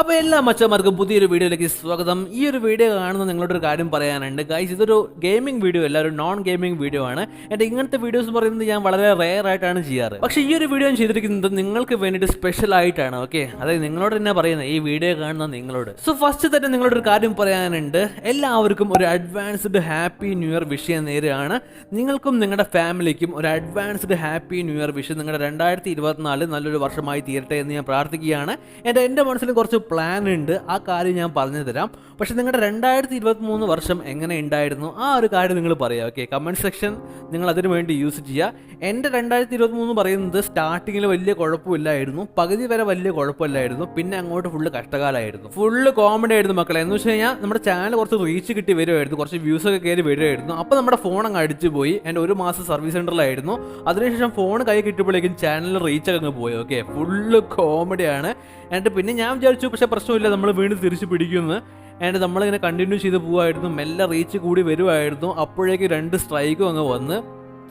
അപ്പോൾ എല്ലാ മച്ചന്മാർക്കും പുതിയൊരു വീഡിയോയിലേക്ക് സ്വാഗതം. ഈ ഒരു വീഡിയോ കാണുന്ന നിങ്ങളോട് ഒരു കാര്യം പറയാനുണ്ട്. ഗൈസ് ഇതൊരു ഗെയിമിംഗ് വീഡിയോ അല്ല ഒരു നോൺ ഗെയിമിംഗ് വീഡിയോ ആണ്. എന്റെ ഇങ്ങനത്തെ വീഡിയോസ് പറയുന്നത് ഞാൻ വളരെ റെയർ ആയിട്ടാണ് ചെയ്യാറ്. പക്ഷെ ഈ ഒരു വീഡിയോ ഞാൻ ചെയ്തിരിക്കുന്നത് നിങ്ങൾക്ക് വേണ്ടിയിട്ട് സ്പെഷ്യൽ ആയിട്ടാണ് ഓക്കെ അതായത് നിങ്ങളോട് തന്നെ പറയുന്നത് ഈ വീഡിയോ കാണുന്ന നിങ്ങളോട്. സോ ഫസ്റ്റ് തന്നെ നിങ്ങളോട് ഒരു കാര്യം പറയാനുണ്ട്. എല്ലാവർക്കും ഒരു advanced happy new year wish ചെയ്യാൻ നേരെയാണ് നിങ്ങൾക്കും നിങ്ങളുടെ ഫാമിലിക്കും ഒരു advanced happy new year wish നിങ്ങളുടെ രണ്ടായിരത്തി ഇരുപത്തിനാല് നല്ലൊരു വർഷമായി തീരട്ടെ എന്ന് ഞാൻ പ്രാർത്ഥിക്കുകയാണ്. എന്റെ എന്റെ മനസ്സിൽ കുറച്ച് പ്ലാൻ ഉണ്ട്. ആ കാര്യം ഞാൻ പറഞ്ഞു തരാം. പക്ഷെ നിങ്ങളുടെ രണ്ടായിരത്തി ഇരുപത്തി മൂന്ന് വർഷം എങ്ങനെ ഉണ്ടായിരുന്നു? ആ ഒരു കാര്യം നിങ്ങൾ പറയുക ഓക്കെ കമന്റ് സെക്ഷൻ നിങ്ങൾ അതിനു വേണ്ടി യൂസ് ചെയ്യുക. എന്റെ രണ്ടായിരത്തി ഇരുപത്തി മൂന്ന് പറയുന്നത് സ്റ്റാർട്ടിങ്ങിൽ വലിയ കുഴപ്പമില്ലായിരുന്നു. പകുതി വരെ വലിയ കുഴപ്പമില്ലായിരുന്നു. പിന്നെ അങ്ങോട്ട് ഫുള്ള് കഷ്ടകാലമായിരുന്നു. ഫുള്ള് കോമഡി ആയിരുന്നു മക്കളെ. എന്ന് വെച്ച് കഴിഞ്ഞാൽ നമ്മുടെ ചാനൽ കുറച്ച് റീച്ച് കിട്ടി വരുമായിരുന്നു കുറച്ച് വ്യൂസ് ഒക്കെ കയറി വരുമായിരുന്നു അപ്പോൾ നമ്മുടെ ഫോൺ അങ്ങ് അടിച്ചു പോയി. എന്റെ ഒരു മാസം സർവീസ് സെന്ററിലായിരുന്നു അതിനുശേഷം ഫോൺ കൈ കിട്ടിയപ്പോഴേക്കും ചാനൽ റീച്ച് അങ്ങ് പോയി ഓക്കെ ഫുള്ള് കോമഡിയാണ് എന്നിട്ട് പിന്നെ ഞാൻ വിചാരിച്ചു പക്ഷേ പ്രശ്നമില്ല നമ്മൾ വീണ്ടും തിരിച്ചു പിടിക്കുമെന്ന് ആൻഡ് നമ്മളിങ്ങനെ കണ്ടിന്യൂ ചെയ്ത് പോകുമായിരുന്നു മെല്ലെ റീച്ച് കൂടി വരുമായിരുന്നു അപ്പോഴേക്ക് രണ്ട് സ്ട്രൈക്കും അങ്ങ് വന്ന്.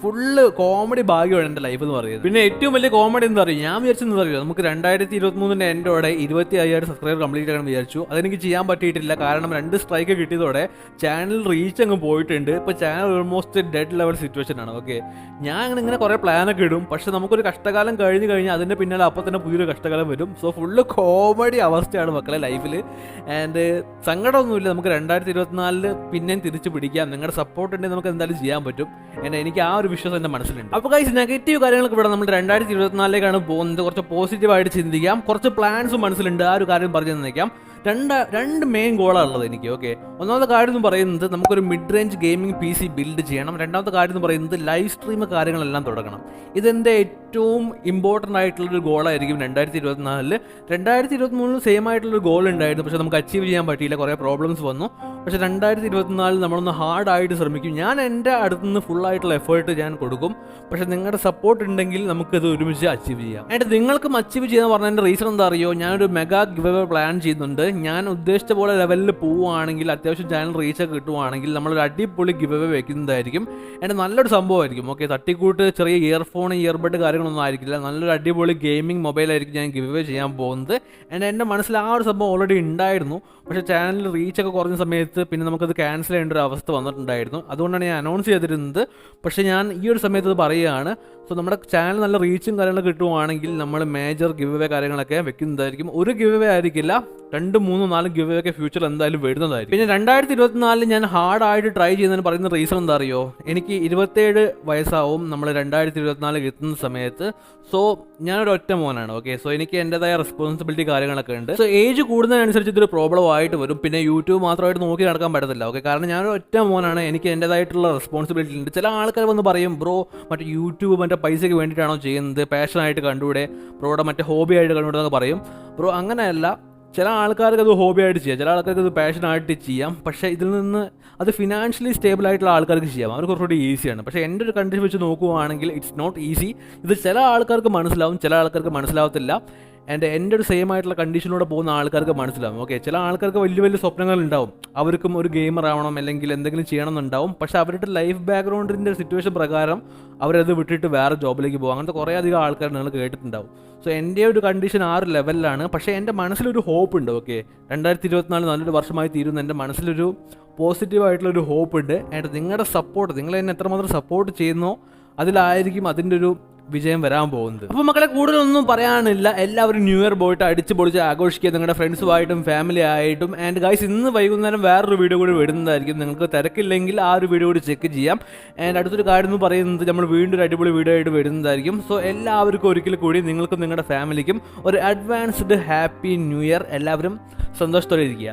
ഫുള്ള് കോമഡി ഭാഗ്യമാണ് എന്റെ ലൈഫ് എന്ന് പറയുന്നത്. പിന്നെ ഏറ്റവും വലിയ കോമഡി എന്ന് പറയും ഞാൻ വിചാരിച്ചെന്ന് പറയുക നമുക്ക് രണ്ടായിരത്തി ഇരുപത്തി മൂന്നിന്റെ എൻഡോടെ ഇരുപത്തി അയ്യായിരം സബ്സ്ക്രൈബർ കംപ്ലീറ്റ് ആണെന്ന് വിചാരിച്ചു. അതെനിക്ക് ചെയ്യാൻ പറ്റിയിട്ടില്ല. കാരണം രണ്ട് സ്ട്രൈക്ക് കിട്ടിയതോടെ ചാനൽ റീച്ച് അങ്ങ് പോയിട്ടുണ്ട്. ഇപ്പോൾ channel almost dead level situation ആണ്. ഓക്കെ ഞാൻ ഇങ്ങനെ കുറേ പ്ലാനൊക്കെ ഇടും. പക്ഷെ നമുക്കൊരു കഷ്ടകാലം കഴിഞ്ഞ് കഴിഞ്ഞാൽ അതിന്റെ പിന്നാലെ അപ്പൊ തന്നെ പുതിയൊരു കഷ്ടകാലം വരും. സോ ഫുള്ള് കോമഡി അവസ്ഥയാണ് മക്കളെ ലൈഫിൽ ആൻഡ് സങ്കടമൊന്നുമില്ല. നമുക്ക് രണ്ടായിരത്തി ഇരുപത്തിനാലിൽ പിന്നെയും തിരിച്ചു പിടിക്കാം. നിങ്ങളുടെ സപ്പോർട്ട് ഉണ്ടെങ്കിൽ നമുക്ക് എന്തായാലും ചെയ്യാൻ പറ്റും. And എനിക്ക് ആ ഒരു വിശ്വാസം എന്റെ മനസ്സിലുണ്ട്. അപ്പോൾ കൈസ് നെഗറ്റീവ് കാര്യങ്ങൾക്ക് ഇവിടെ നമ്മൾ രണ്ടായിരത്തി ഇരുപത്തിനാലിലേക്കാണ് പോകുന്നത്. കുറച്ച് പോസിറ്റീവായിട്ട് ചിന്തിക്കാം. കുറച്ച് പ്ലാൻസും മനസ്സിലുണ്ട്. ആ ഒരു കാര്യം പറഞ്ഞു തന്നേക്കാം. രണ്ട് രണ്ട് മെയിൻ ഗോളാണ് ഉള്ളത് എനിക്ക് ഓക്കെ ഒന്നാമത്തെ കാര്യം എന്ന് പറയുന്നത് നമുക്കൊരു mid range gaming P C build ചെയ്യണം. രണ്ടാമത്തെ കാര്യം എന്ന് പറയുന്നത് ലൈവ് സ്ട്രീം കാര്യങ്ങളെല്ലാം തുടങ്ങണം. ഇതെന്റെ ഏറ്റവും ഇമ്പോർട്ടന്റ് ആയിട്ടുള്ളൊരു ഗോളായിരിക്കും രണ്ടായിരത്തി ഇരുപത്തിനാലിൽ രണ്ടായിരത്തി ഇരുപത്തി മൂന്നിൽ സെയിം ആയിട്ടുള്ളൊരു ഗോൾ ഉണ്ടായിരുന്നു. പക്ഷെ നമുക്ക് അച്ചീവ് ചെയ്യാൻ പറ്റിയില്ല. കുറേ പ്രോബ്ലംസ് വന്നു. പക്ഷെ രണ്ടായിരത്തി ഇരുപത്തിനാലിൽ നമ്മളൊന്ന് ഹാർഡായിട്ട് ശ്രമിക്കും. ഞാൻ എന്റെ അടുത്തുനിന്ന് ഫുള്ളായിട്ടുള്ള എഫേർട്ട് ഞാൻ കൊടുക്കും. പക്ഷേ നിങ്ങളുടെ സപ്പോർട്ട് ഉണ്ടെങ്കിൽ നമുക്കത് ഒരുമിച്ച് അച്ചീവ് ചെയ്യാം. എന്നിട്ട് നിങ്ങൾക്കും അച്ചീവ് ചെയ്യാൻ പറഞ്ഞതിന്റെ റീസൺ എന്താ അറിയോ ഞാനൊരു മെഗാ ഗിവ് പ്ലാൻ ചെയ്യുന്നുണ്ട്. ഞാൻ ഉദ്ദേശിച്ച പോലെ ലെവലിൽ പോവുകയാണെങ്കിൽ അത്യാവശ്യം ചാനൽ റീച്ച് കിട്ടുവാണെങ്കിൽ നമ്മളൊരു അടിപൊളി ഗിവ് അവേ വെക്കുന്നതായിരിക്കും. എന്റെ നല്ലൊരു സംഭവമായിരിക്കും. ഓക്കെ തട്ടിക്കൂട്ട് ചെറിയ ഇയർഫോൺ ഇയർബഡ് കാര്യങ്ങളൊന്നും ആയിരിക്കില്ല. നല്ലൊരു അടിപൊളി ഗെയിമിംഗ് മൊബൈലായിരിക്കും ഞാൻ ഗിവ് അവേ ചെയ്യാൻ പോകുന്നത്. എന്റെ എന്റെ മനസ്സിൽ ആ ഒരു സംഭവം ഓൾറെഡി ഉണ്ടായിരുന്നു. പക്ഷേ ചാനലിൽ റീച്ചൊക്കെ കുറഞ്ഞ സമയത്ത് പിന്നെ നമുക്കത് ക്യാൻസൽ ചെയ്യേണ്ട ഒരു അവസ്ഥ വന്നിട്ടുണ്ടായിരുന്നു. അതുകൊണ്ടാണ് ഞാൻ അനൗൺസ് ചെയ്തിരുന്നത്. പക്ഷേ ഞാൻ ഈ ഒരു സമയത്ത് ഇത് പറയുകയാണ്. സോ നമ്മുടെ ചാനൽ നല്ല റീച്ചും കാര്യങ്ങളൊക്കെ കിട്ടുവാണെങ്കിൽ നമ്മൾ മേജർ ഗിവ് അവേ കാര്യങ്ങളൊക്കെ വെക്കുന്നതായിരിക്കും. ഒരു ഗിവ് അവേ ആയിരിക്കില്ല. രണ്ട് മൂന്ന് നാല് ഗിവ് ഒക്കെ ഫ്യൂച്ചറിൽ എന്തായാലും വരുന്നതായിരിക്കും. പിന്നെ രണ്ടായിരത്തി ഇരുപത്തിനാലിൽ ഞാൻ ഹാർഡായിട്ട് ട്രൈ ചെയ്യുന്നതിന് പറയുന്ന റീസൺ എന്താ അറിയോ? എനിക്ക് ഇരുപത്തേഴ് വയസ്സാവും നമ്മൾ രണ്ടായിരത്തി ഇരുപത്തിനാലിൽ എത്തുന്ന സമയത്ത്. സോ ഞാനൊരു ഒറ്റ മോനാണ് ഓക്കെ സോ എനിക്ക് എന്റെതായ റെസ്പോൺസിബിലിറ്റി കാര്യങ്ങളൊക്കെ ഉണ്ട്. സോ ഏജ് കൂടുന്നതിനനുസരിച്ച് ഇതൊരു പ്രോബ്ലം ആയിട്ട് വരും. പിന്നെ യൂട്യൂബ് മാത്രമായിട്ട് നോക്കി നടക്കാൻ പറ്റത്തില്ല ഓക്കെ കാരണം ഞാനൊരു ഒറ്റ മോനാണ് എനിക്ക് എന്റെതായിട്ടുള്ള റെസ്പോൺസിബിലിറ്റി ഉണ്ട്. ചില ആൾക്കാർ വന്ന് പറയും ബ്രോ മറ്റേ യൂട്യൂബ് മറ്റേ പൈസയ്ക്ക് വേണ്ടിയിട്ടാണോ ചെയ്യുന്നത്? പാഷനായിട്ട് കണ്ടുകൂടെ? ബ്രോയുടെ മറ്റേ ഹോബി ആയിട്ട് കണ്ടുകൂടെ? എന്നൊക്കെ പറയും. ബ്രോ അങ്ങനെയല്ല. ചില ആൾക്കാർക്ക് അത് ഹോബി ആയിട്ട് ചെയ്യാം. ചില ആൾക്കാർക്ക് അത് പാഷനായിട്ട് ചെയ്യാം. പക്ഷേ ഇതിൽ നിന്ന് അത് ഫിനാൻഷ്യലി സ്റ്റേബിൾ ആയിട്ടുള്ള ആൾക്കാർക്ക് ചെയ്യാം. അവർക്ക് കുറച്ചുകൂടി ഈസിയാണ് പക്ഷേ എന്റെ ഒരു കണ്ടീഷൻ വെച്ച് നോക്കുവാണെങ്കിൽ ഇറ്റ്സ് നോട്ട് ഈസി ഇത് ചില ആൾക്കാർക്ക് മനസ്സിലാവും ചില ആൾക്കാർക്ക് മനസ്സിലാവത്തില്ല. ആൻഡ് എന്റെ ഒരു സെയിം ആയിട്ടുള്ള കണ്ടീഷനിലൂടെ പോകുന്ന ആൾക്കാർക്ക് മനസ്സിലാവും. ഓക്കെ ചില ആൾക്കാർക്ക് വലിയ വലിയ സ്വപ്നങ്ങൾ ഉണ്ടാവും അവർക്കും ഒരു ഗെയിമർ ആവണം അല്ലെങ്കിൽ എന്തെങ്കിലും ചെയ്യണം എന്നുണ്ടാവും പക്ഷേ അവരുടെ ലൈഫ് ബാക്ക്ഗ്രൗണ്ടിന്റെ സിറ്റുവേഷൻ പ്രകാരം അവരത് വിട്ടിട്ട് വേറെ ജോബിലേക്ക് പോകും. അങ്ങനത്തെ കുറേ അധികം ആൾക്കാർ നിങ്ങൾ കേട്ടിട്ടുണ്ടാവും. സോ എന്റെ ഒരു കണ്ടീഷൻ ആ ഒരു ലെവലിലാണ് പക്ഷേ എന്റെ മനസ്സിലൊരു ഹോപ്പ് ഉണ്ട് ഓക്കെ രണ്ടായിരത്തി ഇരുപത്തിനാല് നല്ലൊരു വർഷമായി തീരുന്ന എന്റെ മനസ്സിലൊരു പോസിറ്റീവായിട്ടുള്ളൊരു ഹോപ്പ് ഉണ്ട്. ആൻഡ് നിങ്ങളുടെ സപ്പോർട്ട് നിങ്ങൾ എന്നെ എത്രമാത്രം സപ്പോർട്ട് ചെയ്യുന്നോ അതിലായിരിക്കും അതിന്റെ ഒരു വിജയം വരാൻ പോകുന്നത്. അപ്പോൾ മക്കളെ കൂടുതലൊന്നും പറയാനില്ല. എല്ലാവരും ന്യൂ ഇയർ പോയിട്ട് അടിച്ച് പൊളിച്ച് ആഘോഷിക്കുക. നിങ്ങളുടെ ഫ്രണ്ട്സുമായിട്ടും ഫാമിലി ആയിട്ടും ആൻഡ് ഗൈസ് ഇന്ന് വൈകുന്നേരം വേറൊരു വീഡിയോ കൂടി വിടുന്നതായിരിക്കും നിങ്ങൾക്ക് തിരക്കില്ലെങ്കിൽ ആ ഒരു വീഡിയോ കൂടി ചെക്ക് ചെയ്യാം. ആൻഡ് അടുത്തൊരു കാര്യം എന്ന് പറയുന്നത് നമ്മൾ വീണ്ടും ഒരു അടിപൊളി വീഡിയോ ആയിട്ട് വരുന്നതായിരിക്കും. സോ എല്ലാവർക്കും ഒരിക്കൽ കൂടി നിങ്ങൾക്കും നിങ്ങളുടെ ഫാമിലിക്കും ഒരു അഡ്വാൻസ്ഡ് ഹാപ്പി ന്യൂ ഇയർ എല്ലാവരും സന്തോഷത്തോടെ ഇരിക്കുക.